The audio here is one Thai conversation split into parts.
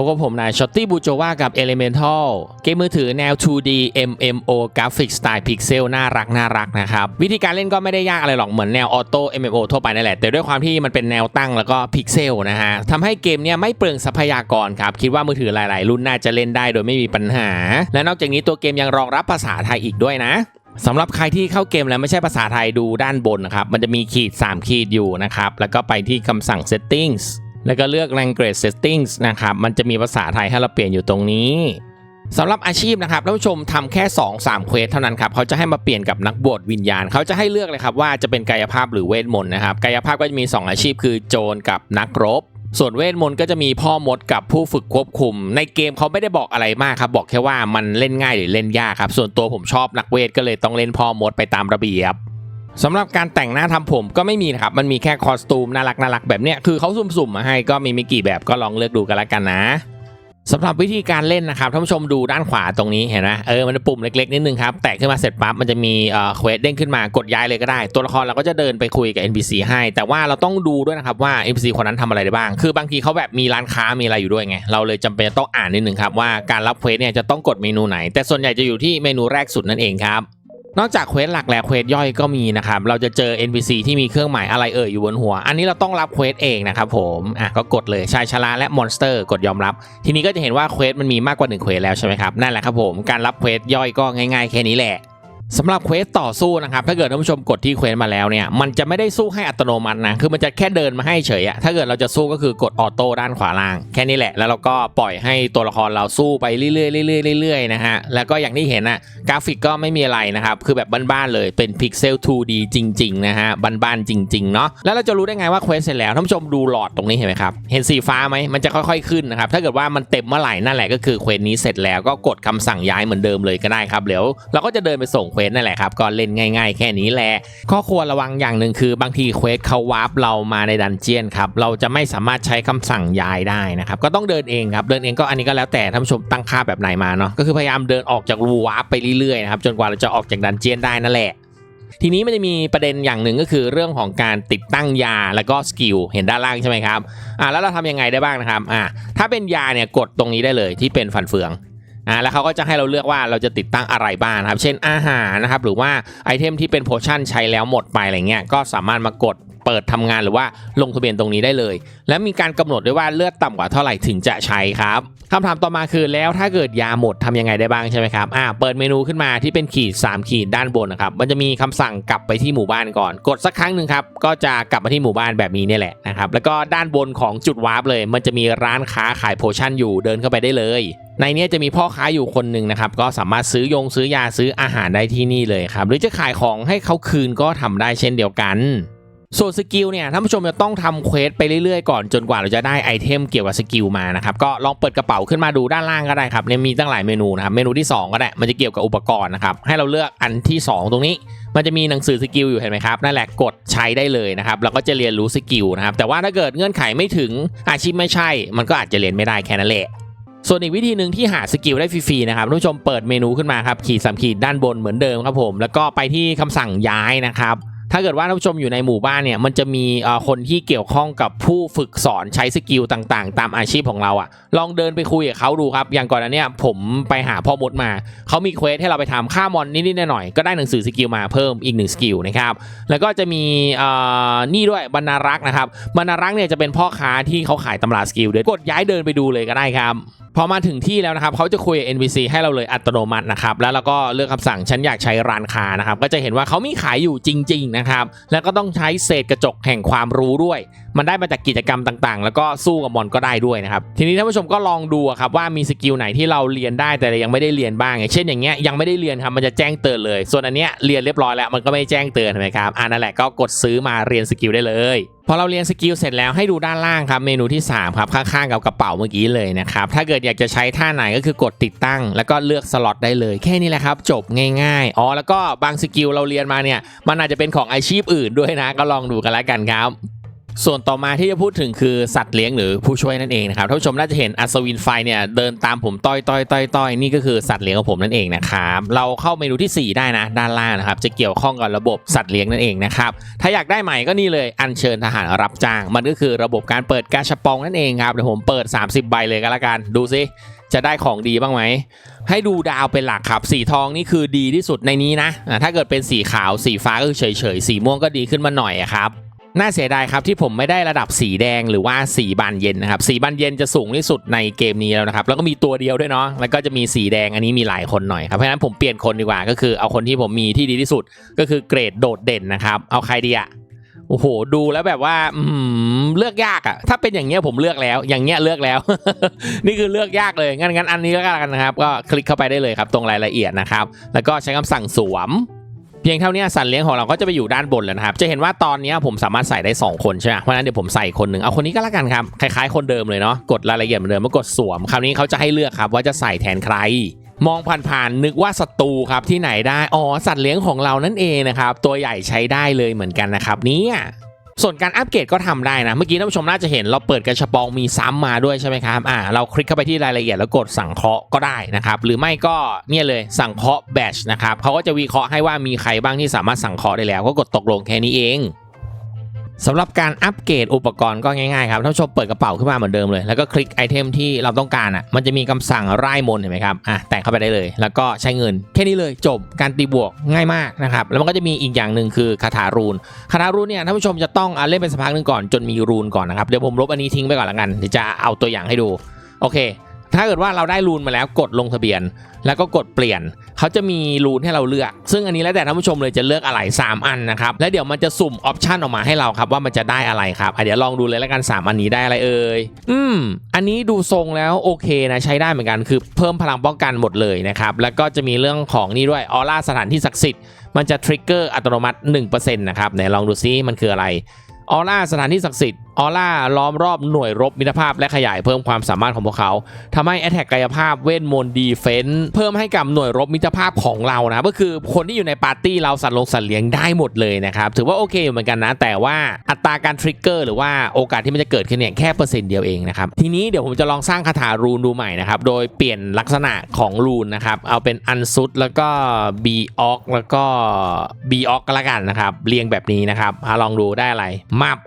พบกับผมนายชอตตี้บูโจวากับ Elemental เกมมือถือแนว 2D MMO กราฟิกสไตล์พิกเซลน่ารักน่ารักนะครับ วิธีการเล่นก็ไม่ได้ยากอะไรหรอก เหมือนแนวออโต้ MMO ทั่วไปนั่นแหละ แต่ด้วยความที่มันเป็นแนวตั้งแล้วก็พิกเซลนะฮะทำให้เกมเนี้ยไม่เปลืองทรัพยากรครับ คิดว่ามือถือหลาย ๆ รุ่นน่าจะเล่นได้โดยไม่มีปัญหา และนอกจากนี้ตัวเกมยังรองรับภาษาไทยอีกด้วยนะสำหรับใครที่เข้าเกมแล้วไม่ใช่ภาษาไทยดูด้านบนนะครับมันจะมีขีด 3 ขีดอยู่นะครับแล้วก็ไปที่คำสั่ง settings แล้วก็เลือก language settings นะครับ มันจะมีภาษาไทยให้เราเปลี่ยนอยู่ตรงนี้สำหรับอาชีพนะครับท่านผู้ชมทำแค่ 2-3เควสเท่านั้นครับเขาจะให้มาเปลี่ยนกับนักบวชวิญญาณ เขาจะให้เลือกเลยครับว่าจะเป็นกายภาพหรือเวทมนต์นะครับ กายภาพก็จะมี 2 อาชีพคือโจรกับนักรบ ส่วนเวทมนต์ก็จะมีพ่อมดกับผู้ฝึกควบคุม ในเกมเขาไม่ได้บอกอะไรมากครับบอกแค่ว่ามันเล่นง่ายหรือเล่นยากครับส่วนตัวผมชอบนักเวทก็เลยต้องเล่นพ่อมดไปตามระเบียบ สำหรับการแต่งหน้าทำผมก็ไม่มีนะครับ มันมีแค่คอสตูมน่ารักน่ารักแบบเนี้ย คือเขาสุ่มๆมาให้ก็มีไม่กี่แบบก็ลองเลือกดูกันละกันนะสำหรับวิธีการเล่นนะครับท่านผู้ชมดูด้านขวาตรงนี้เห็นไหมเออมันจะปุ่มเล็กๆนิดนึงครับ แตะขึ้นมาเสร็จปั๊บมันจะมีเอ่อเควสเด้งขึ้นมากดย้ายเลยก็ได้ ตัวละครเราก็จะเดินไปคุยกับ NPC ให้ แต่ว่าเราต้องดูด้วยนะครับว่า NPC คนนั้นทำอะไรได้บ้าง คือบางทีเขาแบบมีร้านค้ามีอะไรอยู่ด้วยไง เราเลยจำเป็นต้องอ่านนิดนึงครับว่าการรับเควสเนี่ยจะต้องกดเมนูไหน แต่ส่วนใหญ่จะอยู่ที่เมนูแรกสุดนั่นเองครับ นอกจากเควสหลักแล้วเควสย่อยก็มีนะครับ เราจะเจอ NPC ที่มีเครื่องหมายอะไรเอ่ยอยู่บนหัว อันนี้เราต้องรับเควสเองนะครับผมอะก็กดเลยชายชราและมอนสเตอร์กดยอมรับ ทีนี้ก็จะเห็นว่าเควสมันมีมากกว่า1เควสแล้วใช่ไหมครับนั่นแหละครับผมการรับเควสย่อยก็ง่ายๆแค่นี้แหละ สำหรับเควสต่อสู้นะครับถ้าเกิดท่านผู้ชมกดที่เควสมาแล้วเนี่ยมันจะไม่ได้สู้ให้อัตโนมัตินะคือมันจะแค่เดินมาให้เฉยอะถ้าเกิดเราจะสู้ก็คือกดออโต้ด้านขวาล่าง แค่นี้แหละ แล้วเราก็ปล่อยให้ตัวละครเราสู้ไปเรื่อยๆเรื่อยๆเรื่อยๆนะฮะแล้วก็อย่างที่เห็นอะกราฟิกก็ไม่มีอะไรนะครับคือแบบบ้านๆเลยเป็นพิกเซล 2D จริงๆนะฮะบ้านๆจริงๆเนาะแล้วเราจะรู้ได้ไงว่าเควสเสร็จแล้วท่านผู้ชมดูหลอดตรงนี้เห็นไหมครับเห็นสีฟ้าไหมมันจะค่อยๆขึ้นนะครับถ้าเกิดว่ามันเต็มเมื่อไหร่นั่นแหละก็คือเควสนี้เสร็จแล้วก็กดคำสั่งย้ายเหมือนเดิมเลยก็ได้ครับเดี๋ยวเราก็จะเดินไปส่งควสนั่นแหละครับก็เล่นง่ายๆ แค่นี้แหละข้อควรระวังอย่างหนึ่งคือบางทีเควสเขาวาร์ปเรามาในดันเจียนครับเราจะไม่สามารถใช้คำสั่งย้ายได้นะครับก็ต้องเดินเองครับเดินเองก็อันนี้ก็แล้วแต่ท่านผู้ชมตั้งค่าแบบไหนมาเนาะก็คือพยายามเดินออกจากรูวาร์ปไปเรื่อยๆนะครับจนกว่าเราจะออกจากดันเจียนได้นั่นแหละทีนี้มันจะมีประเด็นอย่างหนึ่งก็คือเรื่องของการติดตั้งยาแล้วก็สกิลเห็นด้านล่างใช่ไหมครับอ่าแล้วเราทำยังไงได้บ้างนะครับอ่าถ้าเป็นยาเนี่ยกดตรงนี้ได้เลยที่เป็นฟันเฟือง อ่าแล้วเขาก็จะให้เราเลือกว่าเราจะติดตั้งอะไรบ้างนะครับ เช่นอาหารนะครับหรือว่าไอเทมที่เป็นโพชั่นใช้แล้วหมดไปอะไรเงี้ยก็สามารถมากดเปิดทำงานหรือว่าลงทะเบียนตรงนี้ได้เลย และมีการกำหนดด้วยว่าเลือดต่ำกว่าเท่าไหร่ถึงจะใช้ครับคำถามต่อมาคือแล้วถ้าเกิดยาหมดทำยังไงได้บ้างใช่ไหมครับอ่าเปิดเมนูขึ้นมาที่เป็นขีด 3 ขีดด้านบนนะครับมันจะมีคำสั่งกลับไปที่หมู่บ้านก่อน กดสักครั้งหนึ่งครับก็จะกลับมาที่หมู่บ้านแบบนี้เนี่ยแหละนะครับแล้วก็ด้านบนของจุดวาร์ปเลย มันจะมีร้านค้าขายโพชั่นอยู่เดินเข้าไปได้เลย ในนี้จะมีพ่อค้าอยู่คนหนึ่งนะครับ ก็สามารถซื้อยงซื้อยาซื้ออาหารได้ที่นี่เลยครับ หรือจะขายของให้เขาคืนก็ทำได้เช่นเดียวกันส่วนสกิลเนี่ยท่านผู้ชมจะต้องทำเควสไปเรื่อยๆก่อนจนกว่าเราจะได้ไอเทมเกี่ยวกับสกิลมานะครับก็ลองเปิดกระเป๋าขึ้นมาดูด้านล่างก็ได้ครับเนี่ยมีตั้งหลายเมนูนะครับเมนูที่ 2 ก็ได้มันจะเกี่ยวกับอุปกรณ์นะครับให้เราเลือกอันที่ 2 ตรงนี้ มันจะมีหนังสือสกิลอยู่เห็นไหมครับนั่นแหละกดใช้ได้เลยนะครับเราก็จะเรียนรู้สกิลนะครับแต่ว่าถ้าเกิดเงื่อนไขไม่ถึงอาชีพไม่ใช่ มันก็อาจจะเรียนไม่ได้แค่นั้นแหละ ส่วนอีกวิธีหนึ่งที่หาสกิลได้ฟรีๆนะครับท่านผู้ชมเปิดเมนูขึ้นมาครับขีดสามขีดด้านบนเหมือนเดิมครับผม แล้วก็ไปที่คำสั่งย้ายนะครับ ถ้าเกิดว่าท่านผู้ชมอยู่ในหมู่บ้านเนี่ยมันจะมีคนที่เกี่ยวข้องกับผู้ฝึกสอนใช้สกิลต่างๆ ตามอาชีพของเราอะ่ะ ลองเดินไปคุยกับเขาดูครับ อย่างก่อนอันเนี้ยผมไปหาพ่อมดมา เขามีเควสให้เราไปทำฆ่ามอนนิดๆหน่อยๆก็ได้หนังสือสกิลมาเพิ่มอีกหนึ่งสกิลนะครับ แล้วก็จะมีนี่ด้วยบรรณารักษ์นะครับบรรณารักษ์เนี่ยจะเป็นพ่อค้าที่เขาขายตำราสกิลเดี๋ยวกดย้ายเดินไปดูเลยก็ได้ครับพอมาถึงที่แล้วนะครับเขาจะคุยกับ NPC ให้เราเลยอัตโนมัตินะครับแล้วเราก็เลือกคำสั่งฉันอยากใช้ร้านค้านะครับก็จะเห็นว่าเขามีขายอยู่จริงๆนะครับ แล้วก็ต้องใช้เศษกระจกแห่งความรู้ด้วย มันได้มาจากกิจกรรมต่างๆ แล้วก็สู้กับมอนก็ได้ด้วยนะครับ ทีนี้ท่านผู้ชมก็ลองดูครับว่ามีสกิลไหนที่เราเรียนได้แต่ยังไม่ได้เรียนบ้างอย่างเช่นอย่างเงี้ยยังไม่ได้เรียนครับมันจะแจ้งเตือนเลย ส่วนอันเนี้ยเรียนเรียบร้อยแล้วมันก็ไม่แจ้งเตือนใช่ไหมครับอ่านั่นแหละก็กดซื้อมาเรียนสกิลได้เลย พอเราเรียนสกิลเสร็จแล้วให้ดูด้านล่างครับเมนูที่ 3 ครับข้างๆกับกระเป๋าเมื่อกี้เลยนะครับถ้าเกิดอยากจะใช้ท่าไหนก็คือกดติดตั้ง แล้วก็เลือกสล็อตได้เลย แค่นี้แหละครับ จบง่ายๆอ๋อแล้วก็บางสกิลเราเรียนมาเนี่ยมันอาจจะเป็นของอาชีพอื่นด้วยนะ ก็ลองดูกันแล้วกันครับ ส่วนต่อมาที่จะพูดถึงคือสัตว์เลี้ยงหรือผู้ช่วยนั่นเองนะครับท่านผู้ชมน่าจะเห็นอัศวินไฟเนี่ยเดินตามผมต้อยต้อยต้อยต้อยนี่ก็คือสัตว์เลี้ยงของผมนั่นเองนะครับเราเข้าเมนูที่ 4 ได้นะ ด้านล่างนะครับจะเกี่ยวข้องกับระบบสัตว์เลี้ยงนั่นเองนะครับถ้าอยากได้ใหม่ก็นี่เลยอัญเชิญทหารรับจ้าง มันก็คือระบบการเปิดกาชปองนั่นเองครับเดี๋ยวผมเปิด 30 ใบเลยก็แล้วกันดูซิจะได้ของดีบ้างไหม ให้ดูดาวเป็นหลักครับ สีทองนี่คือดีที่สุดในนี้นะ ถ้าเกิดเป็นสีขาวสีฟ้าก็คือเฉยสีม่วงก็ดีขึ้นมาหน่อยครับ น่าเสียดายครับที่ผมไม่ได้ระดับสีแดงหรือว่าสีบานเย็นนะครับสีบานเย็นจะสูงที่สุดในเกมนี้แล้วนะครับแล้วก็มีตัวเดียวด้วยเนาะแล้วก็จะมีสีแดงอันนี้มีหลายคนหน่อยครับเพราะฉะนั้นผมเปลี่ยนคนดีกว่าก็คือเอาคนที่ผมมีที่ดีที่สุดก็คือเกรดโดดเด่นนะครับเอาใครดีอะโอ้โหดูแล้วแบบว่าอืมเลือกยากอะถ้าเป็นอย่างเงี้ยผมเลือกแล้ว อย่างเงี้ยเลือกแล้ว นี่คือเลือกยากเลยงั้นงั้นอันนี้ก็แล้วกันนะครับ ก็คลิกเข้าไปได้เลยครับ ตรงรายละเอียดนะครับ แล้วก็ใช้คำสั่งสวม พียงเท่านี้สัตว์เลี้ยงของเราก็จะไปอยู่ด้านบนแล้วนะครับ จะเห็นว่าตอนนี้ผมสามารถใส่ได้ 2 คนใช่ไหมเพราะนั้นเดี๋ยวผมใส่คนหนึ่งเอาคนนี้ก็แล้วกันครับ คล้ายๆคนเดิมเลยเนาะ กดรายละเอียดเหมือนเดิมมากดสวม คราวนี้เขาจะให้เลือกครับว่าจะใส่แทนใคร มองผ่านๆนึกว่าศัตรูครับที่ไหนได้ อ๋อ สัตว์เลี้ยงของเรานั่นเองนะครับ ตัวใหญ่ใช้ได้เลยเหมือนกันนะครับเนี่ย ส่วนการอัปเกรดก็ทำได้นะ เมื่อกี้ท่านผู้ชมน่าจะเห็นเราเปิดกระชับองมีซ้ำมาด้วยใช่ไหมครับอ่าเราคลิกเข้าไปที่รายละเอียดแล้วกดสั่งเคาะก็ได้นะครับหรือไม่ก็เนี่ยเลยสั่งเคาะแบชนะครับเขาก็จะวิเคราะห์ให้ว่ามีใครบ้างที่สามารถสั่งเคาะได้แล้ว ก็กดตกลงแค่นี้เอง สำหรับการอัปเกรดอุปกรณ์ก็ง่ายๆครับท่านผู้ชมเปิดกระเป๋าขึ้นมาเหมือนเดิมเลย แล้วก็คลิกไอเทมที่เราต้องการอะมันจะมีคำสั่งไล่มนเห็นไหมครับอะแต่งเข้าไปได้เลย แล้วก็ใช้เงินแค่นี้เลยจบการตีบวกง่ายมากนะครับแล้วมันก็จะมีอีกอย่างหนึ่งคือคาถารูนคาถารูนเนี่ยท่านผู้ชมจะต้องอเล่นเป็นสักพักหนึ่งก่อนจนมีรูนก่อนนะครับเดี๋ยวผมลบอันนี้ทิ้งไปก่อนละกันเดี๋ยวจะเอาตัวอย่างให้ดูโอเค ถ้าเกิดว่าเราได้รูนมาแล้วกดลงทะเบียน แล้วก็กดเปลี่ยน เขาจะมีรูนให้เราเลือก ซึ่งอันนี้แล้วแต่ท่านผู้ชมเลยจะเลือกอะไร 3 อันนะครับ แล้วเดี๋ยวมันจะสุ่มออปชันออกมาให้เราครับว่ามันจะได้อะไรครับเดี๋ยวลองดูเลยแล้วกัน 3 อันนี้ได้อะไรเอ่ย อืม อันนี้ดูทรงแล้วโอเคนะใช้ได้เหมือนกัน คือเพิ่มพลังป้องกันหมดเลยนะครับ แล้วก็จะมีเรื่องของนี่ด้วยออร่าสถานที่ศักดิ์สิทธิ์ มันจะทริกเกอร์อัตโนมัติ1%นะครับไหนลองดูซิมันคืออะไรออร่าสถานที่ศักดิ์สิทธิ์ ออร่าล้อมรอบหน่วยรบมิตรภาพและขยายเพิ่มความสามารถของพวกเขาทำให้แอ t แทกกายภาพเวทมนต์ดีเฟนต์เพิ่มให้กับหน่วยรบมิตรภาพของเรานะก็คือคนที่อยู่ในปาร์ตี้เราสัตว์ลงสัตว์เลี้ยงได้หมดเลยนะครับถือว่าโอเคอยู่เหมือนกันนะ แต่ว่าอัตราการทริกเกอร์หรือว่าโอกาสที่มันจะเกิดขึ้นเนี่ยแค่เปอร์เซ็นต์เดียวเองนะครับทีนี้เดี๋ยวผมจะลองสร้างคาถารูนดูใหม่นะครับโดยเปลี่ยนลักษณะของรูนนะครับเอาเป็นอันซุดแล้วก็บีออกแล้วก็บีออกก็แล้วกันนะครับเรียงแบบนี้นะครับลองดูได้อะไรมับ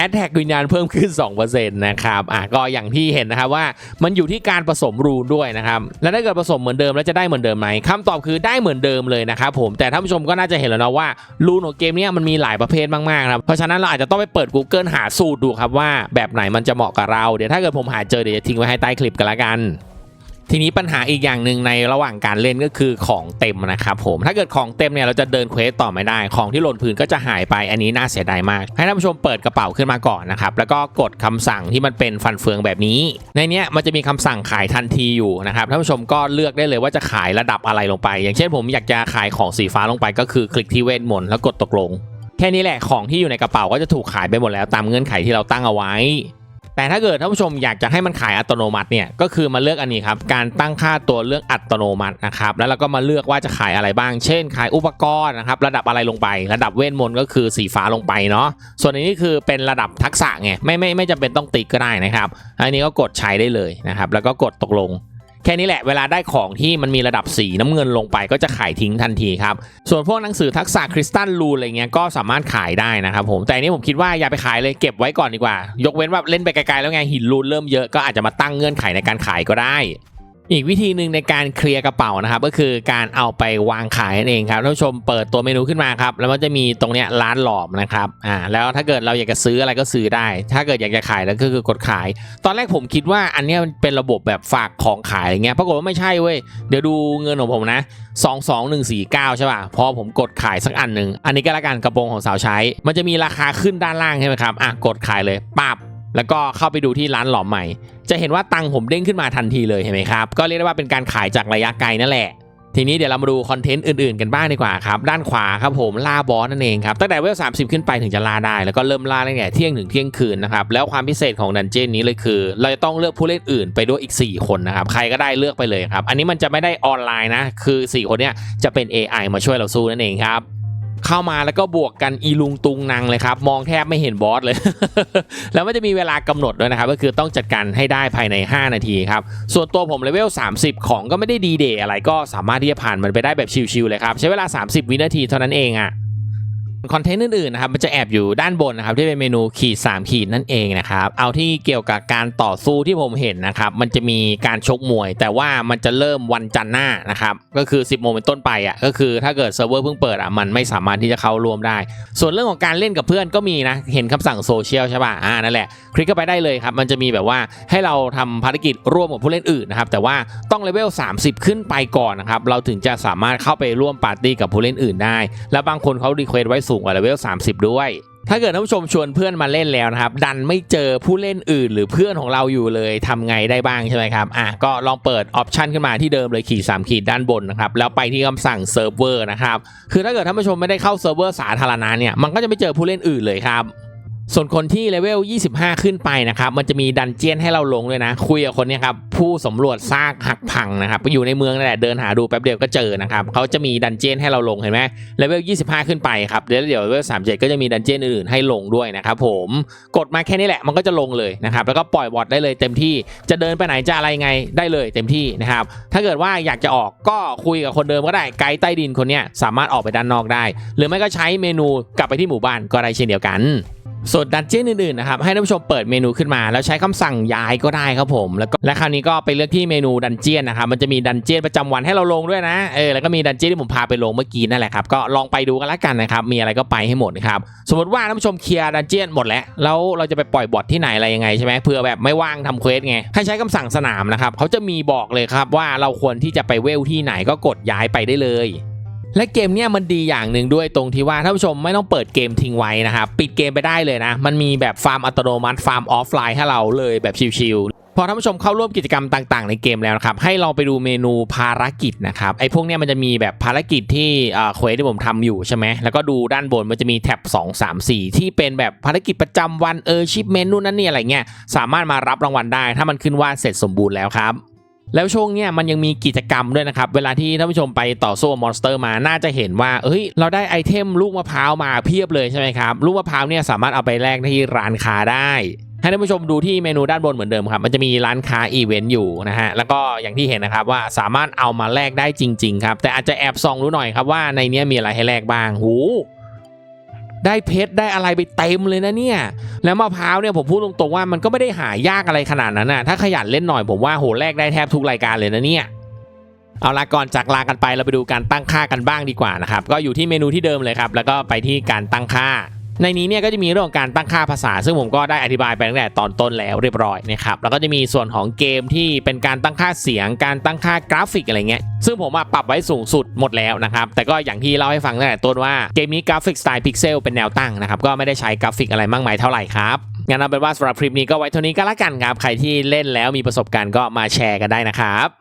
แอดแทกวิญญาณเพิ่มขึ้น 2%นะครับอะก็อย่างที่เห็นนะครับว่ามันอยู่ที่การผสมรูนด้วยนะครับแล้วถ้าเกิดผสมเหมือนเดิมแล้วจะได้เหมือนเดิมไหมคำตอบคือได้เหมือนเดิมเลยนะครับผมแต่ท่านผู้ชมก็น่าจะเห็นแล้วนะว่ารูนของเกมนี้มันมีหลายประเภทมากๆครับเพราะฉะนั้นเราอาจจะต้องไปเปิด Google หาสูตรดูครับว่าแบบไหนมันจะเหมาะกับเราเดี๋ยวถ้าเกิดผมหาเจอเดี๋ยวจะทิ้งไว้ให้ใต้คลิปกันละกัน ทีนี้ปัญหาอีกอย่างหนึ่งในระหว่างการเล่นก็คือของเต็มนะครับผมถ้าเกิดของเต็มเนี่ยเราจะเดินเควสต่อไม่ได้ ของที่หล่นพื้นก็จะหายไปอันนี้น่าเสียดายมาก ให้ท่านผู้ชมเปิดกระเป๋าขึ้นมาก่อนนะครับแล้วก็กดคำสั่งที่มันเป็นฟันเฟืองแบบนี้ ในนี้มันจะมีคำสั่งขายทันทีอยู่นะครับท่านผู้ชมก็เลือกได้เลยว่าจะขายระดับอะไรลงไป อย่างเช่นผมอยากจะขายของสีฟ้าลงไป ก็คือคลิกที่เวทมนต์แล้วกดตกลงแค่นี้แหละของที่อยู่ในกระเป๋าก็จะถูกขายไปหมดแล้วตามเงื่อนไขที่เราตั้งเอาไว้ แต่ถ้าเกิดท่านผู้ชมอยากจะให้มันขายอัตโนมัติเนี่ยก็คือมาเลือกอันนี้ครับการตั้งค่าตัวเลือกอัตโนมัตินะครับแล้วเราก็มาเลือกว่าจะขายอะไรบ้าง เช่น ขายอุปกรณ์นะครับระดับอะไรลงไป ระดับเวทมนต์ก็คือสีฟ้าลงไปเนาะส่วนอันนี้คือเป็นระดับทักษะไงไม่ไม่ไม่จำเป็นต้องติกก็ได้นะครับอันนี้ก็กดใช้ได้เลยนะครับแล้วก็กดตกลง แค่นี้แหละเวลาได้ของที่มันมีระดับสีน้ำเงินลงไปก็จะขายทิ้งทันทีครับ ส่วนพวกหนังสือทักษะคริสตัลรูอะไรเงี้ยก็สามารถขายได้นะครับผมแต่อันนี้ผมคิดว่าอย่าไปขายเลยเก็บไว้ก่อนดีกว่า ยกเว้นว่าเล่นไปไกลๆแล้วไงหินรูนเริ่มเยอะก็อาจจะมาตั้งเงื่อนไขในการขายก็ได้ อีกวิธีหนึ่งในการเคลียร์กระเป๋านะครับ ก็คือการเอาไปวางขายนั่นเองครับท่านผู้ชมเปิดตัวเมนูขึ้นมาครับ แล้วมันจะมีตรงเนี้ยร้านหลอมนะครับอ่าแล้วถ้าเกิดเราอยากจะซื้ออะไรก็ซื้อได้ ถ้าเกิดอยากจะขายแล้วก็คือกดขาย ตอนแรกผมคิดว่าอันนี้มันเป็นระบบแบบฝากของขายอะไรเงี้ยปรากฏว่าไม่ใช่เว้ยเดี๋ยวดูเงินของผมนะ 22149ใช่ป่ะพอผมกดขายสักอันหนึ่งอันนี้ก็แล้วกันกระโปรงของสาวใช้ มันจะมีราคาขึ้นด้านล่างใช่ไหมครับอะกดขายเลยปั๊บแล้วก็เข้าไปดูที่ร้านหลอมใหม่ จะเห็นว่าตังผมเด้งขึ้นมาทันทีเลยเห็นไหมครับ ก็เรียกได้ว่าเป็นการขายจากระยะไกลนั่นแหละ ทีนี้เดี๋ยวเรามาดูคอนเทนต์อื่นๆกันบ้างดีกว่าครับ ด้านขวาครับผมล่าบอสนั่นเองครับ ตั้งแต่เวล30ขึ้นไปถึงจะล่าได้ แล้วก็เริ่มล่าตั้งแต่เที่ยงถึงเที่ยงคืนนะครับ แล้วความพิเศษของดันเจี้ยนนี้เลยคือ เราจะต้องเลือกผู้เล่นอื่นไปด้วยอีก 4 คนนะครับ ใครก็ได้เลือกไปเลยครับ อันนี้มันจะไม่ได้ออนไลน์นะ คือ 4 คนเนี้ยจะเป็น AI มาช่วยเราสู้นั่นเองครับ เข้ามาแล้วก็บวกกันอีลุงตุงนางเลยครับ มองแทบไม่เห็นบอสเลย แล้วมันจะมีเวลากำหนดด้วยนะครับ ก็คือต้องจัดการให้ได้ภายใน 5 นาทีครับ ส่วนตัวผมเลเวล 30 ของก็ไม่ได้ดีเดย์อะไรก็สามารถที่จะผ่านมันไปได้แบบชิวๆเลยครับ ใช้เวลา 30 วินาทีเท่านั้นเองอะ คอนเทนต์อื่นๆนะครับมันจะแอบอยู่ด้านบนนะครับที่เป็นเมนูขีด3ขีดนั่นเองนะครับเอาที่เกี่ยวกับการต่อสู้ที่ผมเห็นนะครับมันจะมีการชกมวย แต่ว่ามันจะเริ่มวันจันทร์หน้านะครับก็คือ 10โมงเป็นต้นไปอะก็คือถ้าเกิดเซิร์ฟเวอร์เพิ่งเปิดอะมันไม่สามารถที่จะเข้าร่วมได้ ส่วนเรื่องของการเล่นกับเพื่อนก็มีนะเห็นคำสั่งโซเชียลใช่ป่ะอ่านั่นแหละคลิกเข้าไปได้เลยครับมันจะมีแบบว่าให้เราทำภารกิจร่วมกับผู้เล่นอื่นนะครับแต่ว่าต้องเลเวล30 ขึ้นไปก่อนนะครับเราถึงจะสามารถเข้าไปร่วมปาร์ตี้กับผู้เล่นอื่นได้ แล้วบางคนเขารีเควสไว้สูงกว่าเลเวล30 ด้วย ถ้าเกิดท่านผู้ชมชวนเพื่อนมาเล่นแล้วนะครับ ดันไม่เจอผู้เล่นอื่น หรือเพื่อนของเราอยู่เลยทำไงได้บ้างใช่ไหมครับอะก็ลองเปิดออปชันขึ้นมาที่เดิมเลยขีด3ขีดด้านบนนะครับแล้วไปที่คำสั่งเซิร์ฟเวอร์นะครับคือถ้าเกิดท่านผู้ชมไม่ได้เข้าเซิร์ฟเวอร์สาธารณะเนี่ยมันก็จะไม่เจอผู้เล่นอื่นเลยครับ ส่วนคนที่เลเวล 25 ขึ้นไปนะครับมันจะมีดันเจียนให้เราลงเลยนะ คุยกับคนนี้ครับผู้สำรวจซากหักพังนะครับอยู่ในเมืองนั่นแหละเดินหาดูแป๊บเดียวก็เจอนะครับเขาจะมีดันเจียนให้เราลงเห็นไหมเลเวล 25 ขึ้นไปครับเดี๋ยวเดี๋ยวเลเวล 37 ก็จะมีดันเจียนอื่นๆให้ลงด้วยนะครับผมกดมาแค่นี้แหละมันก็จะลงเลยนะครับแล้วก็ปล่อยบอทได้เลยเต็มที่จะเดินไปไหนจะอะไรไงได้เลยเต็มที่นะครับถ้าเกิดว่าอยากจะออกก็คุยกับคนเดิมก็ได้ไกด์ใต้ดินคนนี้สามารถออกไปด้านนอกได้ หรือไม่ก็ใช้เมนูกลับไปที่หมู่บ้านก็ได้เช่นเดียวกัน ส่วนดันเจี้ยนอื่นๆนะครับให้ท่านผู้ชมเปิดเมนูขึ้นมา แล้วใช้คำสั่งย้ายก็ได้ครับผม แล้วก็และคราวนี้ก็ไปเลือกที่เมนูดันเจี้ยนนะครับมันจะมีดันเจี้ยนประจำวันให้เราลงด้วยนะเออแล้วก็มีดันเจี้ยนที่ผมพาไปลงเมื่อกี้นั่นแหละครับก็ลองไปดูกันละกันนะครับมีอะไรก็ไปให้หมดนะครับสมมติว่าท่านผู้ชมเคลียร์ดันเจี้ยนหมดแล้วแล้วเราจะไปปล่อยบอทที่ไหนอะไรยังไงใช่ไหมเผื่อแบบไม่ว่างทำเควสไงให้ใช้คำสั่งสนามนะครับเขาจะมีบอกเลยครับว่าเราควรที่จะไปเวลที่ไหนก็กดย้ายไปได้เลย และเกมเนี่ยมันดีอย่างหนึ่งด้วยตรงที่ว่าท่านผู้ชมไม่ต้องเปิดเกมทิ้งไว้นะครับปิดเกมไปได้เลยนะ มันมีแบบฟาร์มอัตโนมัติฟาร์มออฟไลน์ให้เราเลยแบบชิลๆพอท่านผู้ชมเข้าร่วมกิจกรรมต่างๆ ในเกมแล้วนะครับให้ลองไปดูเมนูภารกิจนะครับไอ้พวกเนี้ยมันจะมีแบบภารกิจที่เอ่อเควสที่ผมทำอยู่ใช่ไหมแล้วก็ดูด้านบนมันจะมีแท็บ 2 3 4 ที่เป็นแบบภารกิจประจำวันเออชิปเมนูนั่นนี่อะไรเงี้ยสามารถมารับรางวัลได้ ถ้ามันขึ้นว่าเสร็จสมบูรณ์แล้วครับ แล้วช่วงเนี้ยมันยังมีกิจกรรมด้วยนะครับ เวลาที่ท่านผู้ชมไปต่อสู้มอนสเตอร์มาน่าจะเห็นว่าเอ้ยเราได้ไอเทมลูกมะพร้าวมาเพียบเลยใช่ไหมครับลูกมะพร้าวเนี่ยสามารถเอาไปแลกที่ร้านค้าได้ให้ท่านผู้ชมดูที่เมนูด้านบนเหมือนเดิมครับ มันจะมีร้านค้าอีเวนต์อยู่นะฮะ แล้วก็อย่างที่เห็นนะครับว่าสามารถเอามาแลกได้จริง ๆ ครับ แต่อาจจะแอบส่องรู้หน่อยครับว่าในนี้มีอะไรให้แลกบ้าง หู ได้เพชรได้อะไรไปเต็มเลยนะเนี่ย แล้วมะพร้าวเนี่ยผมพูดตรงๆว่ามันก็ไม่ได้หายากอะไรขนาดนั้นนะถ้าขยันเล่นหน่อยผมว่าโหแลกได้แทบทุกรายการเลยนะเนี่ยเอาละก่อนจากลากันไปเราไปดูการตั้งค่ากันบ้างดีกว่านะครับก็อยู่ที่เมนูที่เดิมเลยครับแล้วก็ไปที่การตั้งค่า ในนี้เนี่ยก็จะมีเรื่องของการตั้งค่าภาษา ซึ่งผมก็ได้อธิบายไปตั้งแต่ตอนต้นแล้วเรียบร้อยนะครับแล้วก็จะมีส่วนของเกมที่เป็นการตั้งค่าเสียง การตั้งค่ากราฟิกอะไรเงี้ยซึ่งผมปรับไว้สูงสุดหมดแล้วนะครับแต่ก็อย่างที่เล่าให้ฟังตั้งแต่ต้นว่าเกมนี้กราฟิกสไตล์พิกเซลเป็นแนวตั้งนะครับก็ไม่ได้ใช้กราฟิกอะไรมากมายเท่าไหร่ครับงั้นเอาเป็นว่าสำหรับคลิปนี้ก็ไว้เท่านี้ก็แล้วกันครับใครที่เล่นแล้วมีประสบการณ์ก็มาแชร์กันได้นะครับ